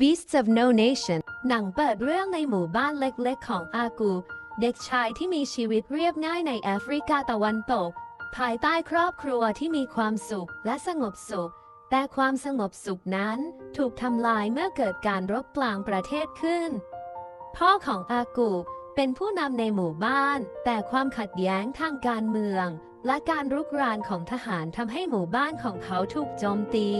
Beasts of No Nation หนังเปิดเรื่องในหมู่บ้านเล็กๆ ของอากู เด็กชายที่มีชีวิตเรียบง่ายในแอฟริกาตะวันตก ภายใต้ครอบครัวที่มีความสุขและสงบสุข แต่ความสงบสุขนั้นถูกทำลายเมื่อเกิดการรบกลางประเทศขึ้น พ่อของอากูเป็นผู้นำในหมู่บ้าน แต่ความขัดแย้งทางการเมือง และการรุกรานของทหารทำให้หมู่บ้านของเขาถูกโจมตี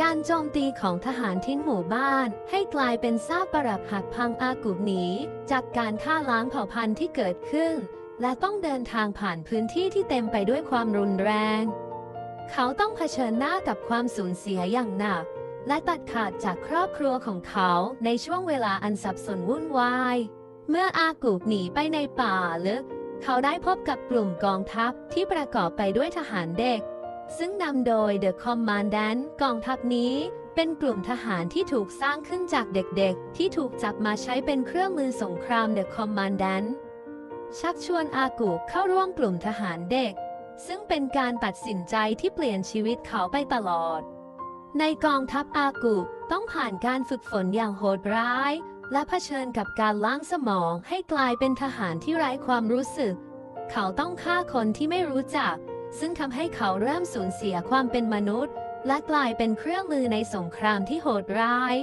การโจมตีของทหารทิ้งหมู่บ้าน ให้กลายเป็นซากปรักหักพังอากูหนี จากการฆ่าล้างเผ่าพันธุ์ที่เกิดขึ้น และต้องเดินทางผ่านพื้นที่ที่เต็มไปด้วยความรุนแรง เขาต้องเผชิญหน้ากับความสูญเสียอย่างหนัก และตัดขาดจากครอบครัวของเขาในช่วงเวลาอันสับสนวุ่นวาย เมื่ออากูหนีไปในป่าลึก เขาได้พบกับกลุ่มกองทัพที่ประกอบไปด้วยทหารเด็ก ซึ่งนำโดย The Commandant กองทัพนี้เป็นกลุ่มทหารที่ถูกสร้างขึ้นจากเด็กๆ ที่ถูกจับมาใช้เป็นเครื่องมือสงคราม The Commandant ชักชวนอากูเข้าร่วมกลุ่มทหารเด็ก ซึ่งเป็นการตัดสินใจที่เปลี่ยนชีวิตเขาไปตลอด ในกองทัพอากูต้องผ่านการฝึกฝนอย่างโหดร้าย และเผชิญกับการล้างสมองให้กลายเป็นทหารที่ไร้ความรู้สึก เขาต้องฆ่าคนที่ไม่รู้จัก ซึ่งทำให้เขาเริ่มสูญเสียความเป็นมนุษย์ และกลายเป็นเครื่องมือในสงครามที่โหดร้าย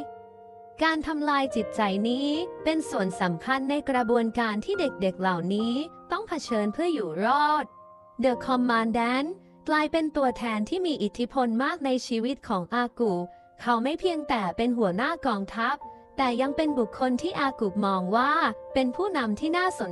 การทำลายจิตใจนี้เป็นส่วนสำคัญในกระบวนการที่เด็กๆเหล่านี้ต้องเผชิญเพื่ออยู่รอด The Commandant กลายเป็นตัวแทนที่มีอิทธิพลมากในชีวิตของอากู เขาไม่เพียงแต่เป็นหัวหน้ากองทัพ แต่ยังเป็นบุคคลที่อากูมองว่าเป็นผู้นำที่น่าสน